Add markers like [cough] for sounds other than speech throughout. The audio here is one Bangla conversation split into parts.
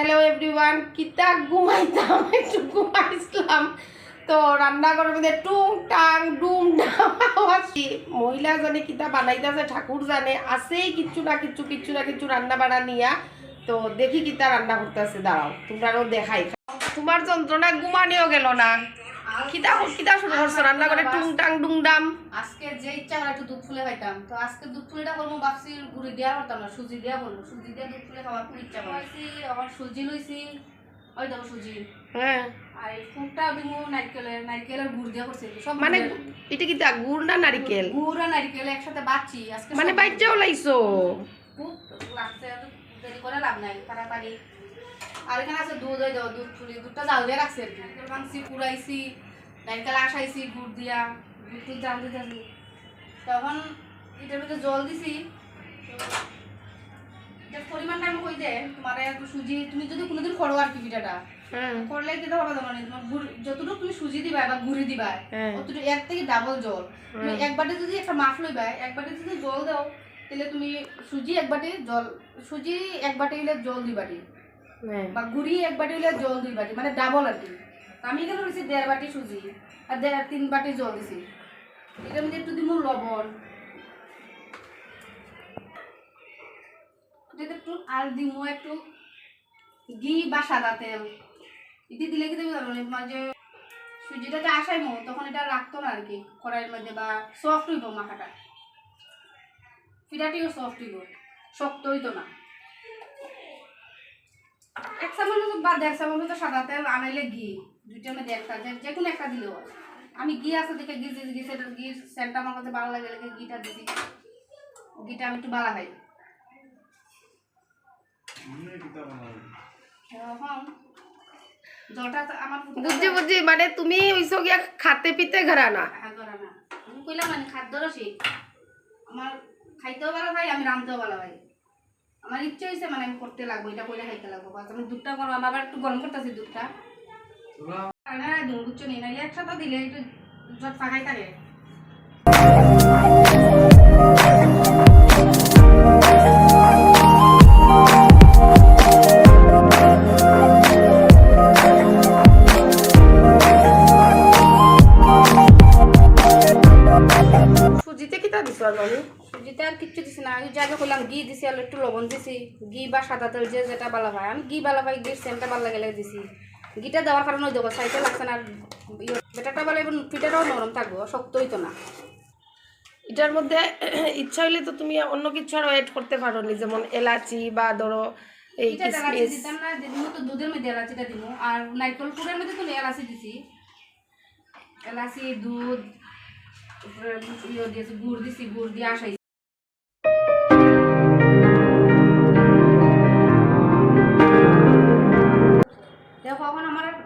হ্যালো এভরিওয়ান কিতা ঘুমাইতাম, একটু ঘুমাইছিলাম। তো রান্নাঘরের মধ্যে টুং টাং, ডুম ডাম মহিলা জানে কিতা বানাইতেছে, ঠাকুর জানে। আছেই কিচ্ছু না কিচ্ছু কিচ্ছু না কিচ্ছু রান্না বাড়া নিয়া। তো দেখি কিতা রান্না করতেছে, দাঁড়াও। তোমরাও দেখাই। তোমার যন্ত্রণা ঘুমানিও গেল না। শুরু করছ রান্না করে টুং টাং ডুং ডাম। আজকে যে ইচ্ছা করে একটু দুধ ফুলে খাইতাম তো আজকে দুধ ফুলেটা ভাবছি গুড়ি দেওয়া করতাম না সুজি দেওয়া সুজি দিয়ে দুধ ফুলে খাওয়ার খুব ইচ্ছা করছি আবার সুজি লইছি। ওই সুজি। হ্যাঁ। আর এই ফুলটা নারকেলের নারকেলের গুড় দেওয়া করছি সব মানে গুড় না নারিকেল? গুড় আর নারকেল একসাথে বাচ্ছি আজকে মানে লাইছো? খুব লাগছে দেরি করে লাভ নাই তাড়াতাড়ি। আর এখানে আছে দুধ ওই দাও দুধ ফুলি দুধটা জাল দিয়ে রাখছি আর কি। মাংসি পুরাইছি। নারকেল আসাইছি গুড় দিয়া জাল দিতেছি। তখন এটার ভিতরে জল দিছি। পরিমাণটা আমি কই দে তোমার একটু সুজি তুমি যদি কোনোদিন করো আর কি পিঠাটা হ্যাঁ। করলে দিতে পারবে তোমার তোমার গুড়- যতটুকু তুমি সুজি দিবা বা গুড়ি দিবা হ্যাঁ। অতটুকু এর থেকে ডাবল জল। তুমি হুম। এক বাটি যদি একটা মাছ লইবা এক বাটি যদি জল দাও তাহলে তুমি সুজি এক বাটি জল সুজি এক বাটি হইলে জল দুই বাটি হ্যাঁ। বা গুড়ি এক বাটি হইলে জল দুই বাটি মানে ডাবল আর কি। আমি এখানে দিছি দেড় বাটি সুজি আর দেড় তিন বাটি জল দিছি। এটার মধ্যে একটু দিব লবণ। একটু আর দিব একটু ঘি বা সাদা তেল। এটি দিলে কি দেবে জানো মাঝে সুজিটা যে আসাই মো, তখন এটা রাখতো না আর কি, কড়াইয়ের মধ্যে বা সফট হইব মাখাটা। পিঠাটিও সফট হইব, শক্ত হইতো না। এক চামচ বা দেড় চামচ সাদা তেল আনাইলে ঘি। দুইটার মধ্যে একটা যে যে কোনো একটা দিলেও আমি ঘি আছে দেখে ঘি দিয়েছি সেটা ঘি সেন্টটা আমার কাছে ভালো লাগে দেখে ঘিটা দিছি। ঘিটা আমি একটু ভালো খাই। জলটা তো আমার বুঝছি বুঝছি মানে তুমি গিয়া খাতে পিতে ঘরানা আগরা না। আমি কইলাম মানে খাদ্য রসিক। আমার খাইতেও ভালো ভাই আমি রাঁধতেও ভালো ভাই আমার ইচ্ছে হয়েছে মানে আমি করতে লাগবো এটা কইলে খাইতে লাগবো। আমি দুধটা করব আমি আবার একটু গরম করতেছি দুধটা। না দুধ নাইলে একসাথে দিলে একটু কিচ্ছু দিছি না। আমি যাকে কইলাম ঘি দিছি, আর একটু লবণ দিছি। ঘি বা সাদা তেল যে যেটা ভালো হয় আমি ঘি ভালো পাই ঘির সেন্টটা ভালো লাগে দিছি। ঘিটা দেওয়ার কারণে ওই দেখো সাইতে লাগছে না আর ইয়ে- বেটাটা ভালো এবং পিঠাটাও নরম থাকব শক্ত হইতো না। এটার মধ্যে [clears throat] ইচ্ছা হইলে তো তুমি অন্য কিছু আরও এড করতে পারো নি যেমন এলাচি বা ধরো এই এলাচি কিসমিস। দিতাম না দিদিম তো দুধের মধ্যে এলাচিটা দিব আর নারকেল পুরের মধ্যে তো এলাচি দিছি। এলাচি দুধ ইয়ে দিয়েছি গুড় দিছি গুড় দিয়ে আসাই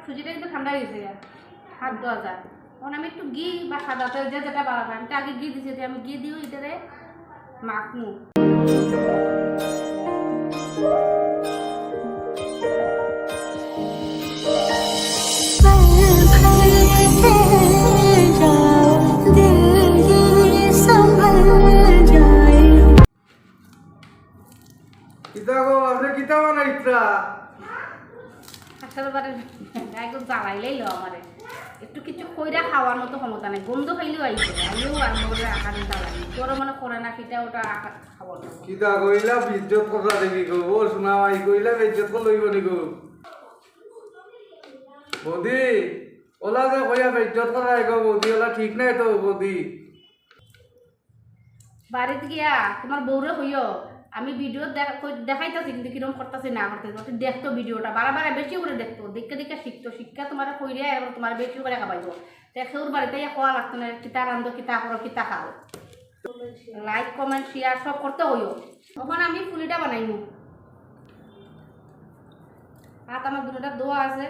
সুজিটা কিন্তু ঠান্ডা হয়ে গেছে হাত ধোয়া যায় তখন আমি একটু ঘি বা সাদা তেল যে যেটা বাড়া বাড়াবো আমি আগে ঘি দিয়েছি আমি ঘি দিও এটারে মাখমু। কিতা গো আপনি কিতা বানাইতা আসলে বারে একদম জ্বালাইলেই লো আমারে। একটু কিছু কইরা খাওয়ার মতো ক্ষমতা নেই। গন্ধ খাইলেও আইছে আমিও আর আকার জ্বালাই তোর মনে করে না সেটা ওটা আকার খাব না। কিতা কইলা বিজ্জত কথা দেখি গো। ও শোনা ভাই কইলা বিজ্জত কো লইব নি গো। বৌদি ওলা যে কইয়া বিজ্জত কথা গো। বৌদি ওলা ঠিক নাই তো বৌদি? বাড়িতে গিয়া তোমার বউরে হইও? আমি ভিডিও দেখাইতেছি কিন্তু কিরম করতেছি, না করতেছি। তুই দেখতো ভিডিওটা, বারে বেশি করে দেখতো দেখতে দেখে শিখতো শিক্ষা তোমার কইরে এবার তোমার বেশি করে খাবাইব। দেখে ওর বাড়িতে খাওয়া লাগতো না, কিতা রান্ধো, কিতা করো, কিতা খাও। লাইক কমেন্ট শেয়ার সব করতে হইও। তখন আমি ফুলিটা বানাইমু। আর আমার দুটা দোয়া আছে।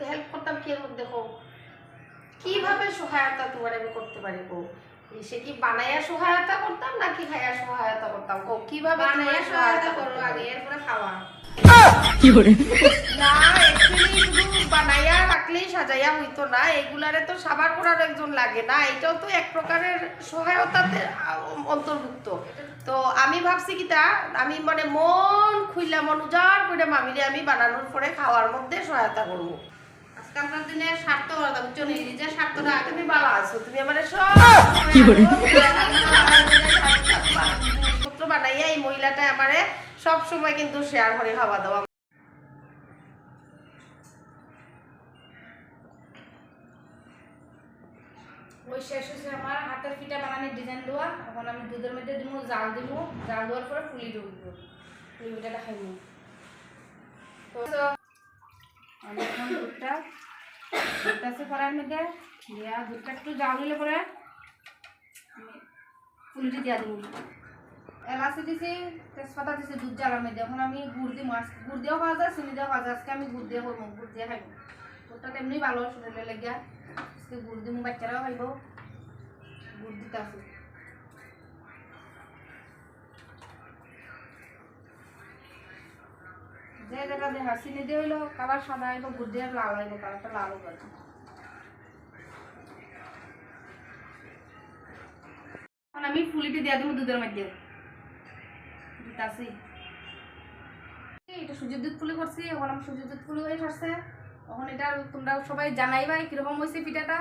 একটু হেল্প করতাম কি দেখো কীভাবে সহায়তা তোমার আমি করতে পারি গো? সে কি বানাইয়া সহায়তা করতাম নাকি খাইয়া সহায়তা করতাম গো? কীভাবে বানাইয়া সহায়তা করো আগে এরপরে খাওয়া। না বানাইয়া রাখলেই সাজাইয়া হইতো না। তো সাবার করার একজন লাগে না। তো এক প্রকারের সহায়তাতে অন্তর্ভুক্ত। তো আমি ভাবছি কি তা আমি মানে মন খুইলা মন উজাড় করে মামিলে আমি বানানোর পরে খাওয়ার মধ্যে সহায়তা করব। আজকালকার দিনে স্বার্থ করা বুঝছ নি? নিজের স্বার্থটা তুমি ভালো আছো তুমি আমার সব পত্র বানাইয়া এই মহিলাটা আমারে সব সময় কিন্তু শেয়ার করে খাওয়া দাওয়া। ওই শেষ হয়েছে আমার হাতের পিঠা বানানোর ডিজাইন দেওয়া। এখন আমি দুধের মধ্যে দিব জাল দিব। জাল দেওয়ার পরে ফুলি দেবো। ফুলি পিঠাটা খাইব তো এখন দুধটা দুধটা আছে করার মধ্যে, দিয়া দুধটা একটু জাল হইলে পরে ফুলিটি দিয়া দিব। এলাচি দিছি, তেজপাতা দিছি, দুধ জ্বালার মধ্যে। এখন আমি গুড় দিই মাছ গুড় দিয়েও খাওয়া যায় চিনি দিয়েও খাওয়া যায় আজকে আমি গুড় দিয়ে করব গুড় দিয়ে খাইব। গুড়টা তেমনি ভালো শরীরে লেগে। আজকে গুড় দিমু, বাচ্চারাও খাইব। গুড় দিতে আছে। যে যেটা দেখা চিনি দিয়ে হইল কালার সাদা গুড় দিয়ে লাল কালারটা লাল আমি ফুলিটি দিয়ে দেবো দুধের মধ্যে। এটা সুজির দুধ ফুলি করছি এখন আমি সুজির দুধ ফুলি হয়ে আসছে এখন এটা তোমরা সবাই জানাইবাই, কীরকম হয়েছে পিঠাটা।